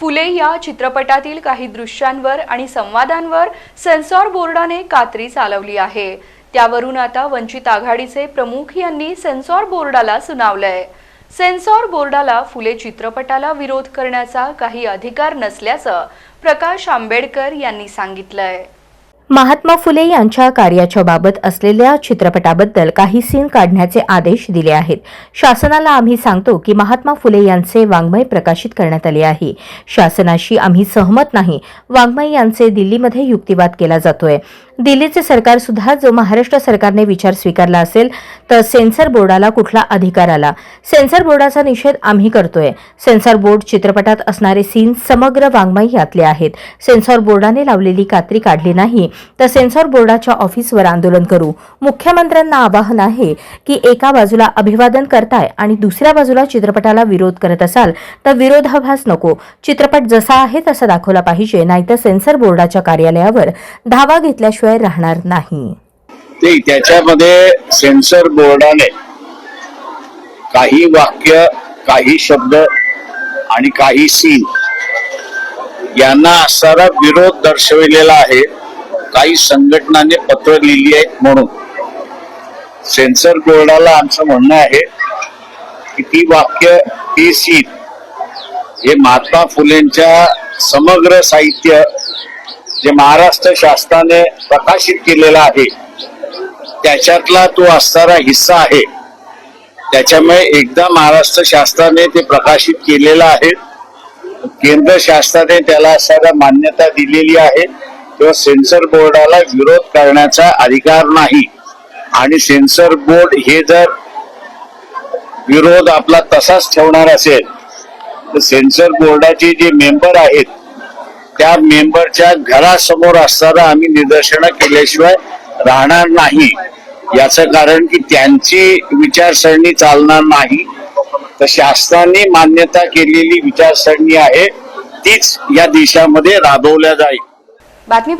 फुले या चित्रपटातील काही दृश्यांवर आणि संवादांवर सेन्सॉर बोर्डाने कात्री चालवली आहे. त्यावरून आता वंचित आघाडीचे प्रमुख यांनी सेन्सॉर बोर्डाला सुनावलंय. सेन्सॉर बोर्डाला फुले चित्रपटाला विरोध करण्याचा काही अधिकार नसल्याचं प्रकाश आंबेडकर यांनी सांगितलंय. महात्मा फुले यांच्या कार्याच्या बाबत असलेल्या चित्रपटाबद्दल काही सीन काढण्याचे आदेश दिले आहेत. शासनाला आम्ही सांगतो की महात्मा फुले यांचे वाङ्मय प्रकाशित करण्यात आले आहे. शासनाशी आम्ही सहमत नाही. वाङ्मय यांचे दिल्लीमध्ये युक्तिवाद केला जातोय. दिल्लीचे सरकार सुद्धा जो महाराष्ट्र सरकारने विचार स्वीकारला असेल तर सेन्सर बोर्डाला कुठला अधिकार आला? सेन्सर बोर्डाचा निषेध आम्ही करतोय. सेन्सर बोर्ड चित्रपटात असणारे सीन समग्र वाङ्मय यातले आहेत. सेन्सॉर बोर्डाने लावलेली कात्री काढली नाही तर सेन्सॉर बोर्डाच्या ऑफिसवर आंदोलन करू. मुख्यमंत्र्यांना आवाहन आहे की एका बाजूला अभिवादन करताय आणि दुसऱ्या बाजूला चित्रपटाला विरोध करत असाल तर विरोधाभास नको. चित्रपट जसा आहे तसा दाखवला पाहिजे नाहीतर सेन्सर बोर्डाच्या कार्यालयावर धावा घेतल्याशिवाय राहणार नाही. ते त्याच्यामध्ये सेन्सर बोर्डाने काही वाक्य काही शब्द आणि काही सीन यांना असणारा विरोध दर्शविलेला आहे. काही संघटनाने पत्र लिहिली आहेत म्हणून. सेन्सर बोर्डाला आमचं म्हणणं आहे की ती वाक्य ती सीन हे महात्मा फुलेंच्या समग्र साहित्य जे महाराष्ट्र शासनाने प्रकाशित केलेला आहे त्याच्यातला तो असणारा हिस्सा आहे. त्याच्यामुळे एकदा महाराष्ट्र शासनाने ते प्रकाशित केलेलं आहे. केंद्र शासनाने त्याला असणारा मान्यता दिलेली आहे. किंवा सेन्सर बोर्डाला विरोध करण्याचा अधिकार नाही. आणि सेन्सर बोर्ड हे जर विरोध आपला तसाच ठेवणार असेल तर सेन्सर बोर्डाचे जे मेंबर आहेत त्या मेंबरच्या घरासमोर असताना आम्ही निदर्शनं केल्याशिवाय राहणार नाही. याचं कारण की त्यांची विचारसरणी चालणार नाही. तर शासनाने मान्यता केलेली विचारसरणी आहे तीच या देशामध्ये राबवल्या जाईल. बातमी